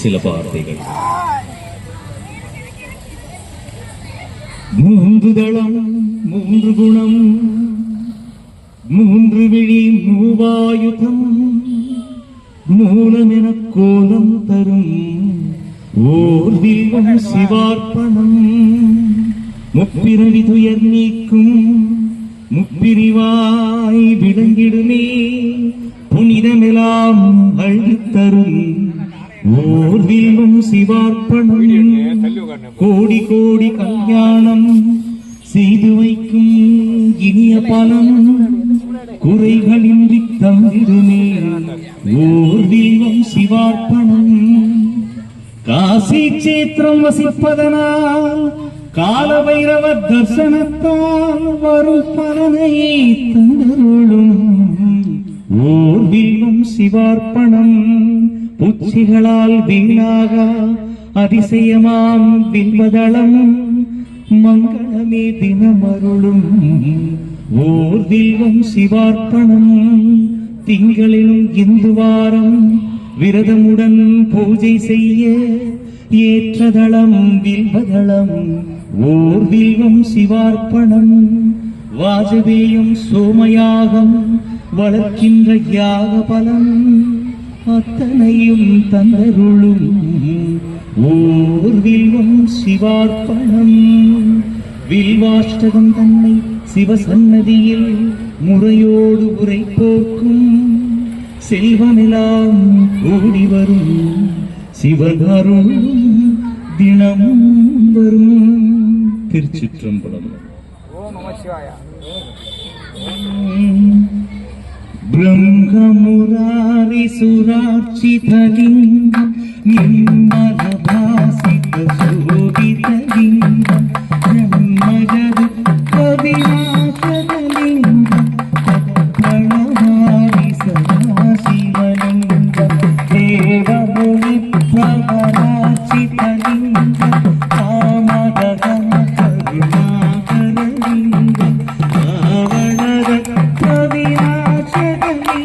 சில வார்த்தைகள். மூன்று தளம் மூன்று குணம் மூன்று விழி மூவாயுதம் மூலமென கோலம் தரும் ஓர் தீபம் சிவார்ப்பணம். முப்பிரவி துயர் நீக்கும் முப்பிரிவாய் விளங்கிடுமே புனிதமெலாம் அழித்தரும் தரும் ஓர் தெய்வம் சிவார்ப்பணம். கோடி கோடி கல்யாணம் செய்து வைக்கும் இனிய பலம் குறைகளின்றி தந்திருமே ஓர் தெய்வம் சிவார்ப்பணம். காசி சேத்திரம் வசிப்பதனால் கால பைரவ தர்சனத்தால் வரும் பலனை தந்தருளும். ஓர் தெய்வம் சிவார்ப்பணம். பூச்சிகளால் வீணாக அதிசயமாம் வில்வதளம் மங்களமே தினமருளும். ஓர் வில்வம் சிவார்ப்பணம். திங்களிலும் இந்து வாரம். விரதமுடன் பூஜை செய்ய ஏற்றதளம் வில்வதளம். ஓர் வில்வம் சிவார்ப்பணம். வாஜபேயம் சோமயாகம். வளர்க்கின்ற யாக பலம். அத்தனையும் தந்தருளும் ஓர் வில்வம் சிவார்ப்பணம். வில்வாஷ்டகம் தன்னை சிவசன்னதியில் முறையோடு உரை போக்கும் செல்வமெல்லாம் ஓடி வரும். சிவகருளும் தினம் வரும். திருச்சிற்றம்பலம். ஓம் நம சிவாய. ब्रह्ममुरारि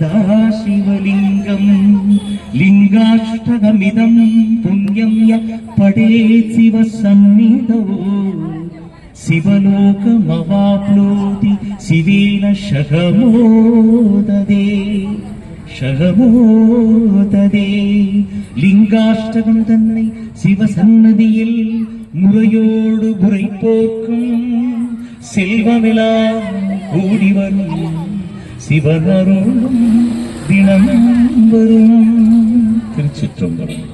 സദാശിവലിംഗം ലിംഗാഷ്ടകമിതം പുണ്യം യ പടേ ശിവസന്നിധോ ശിവലോകമവാപ്നോതി ശിവേന ശകമോദേ ശകമോദേ ലിംഗാഷ്ടകം തന്നെ ശിവസന്നതിയിൽ മുറയോട് മുറൈ പോക്കും செல்வமெல்லாம் கூடி வரும் சிவனருளும் தினம் வரும். திருச்சிற்றம்பலம்.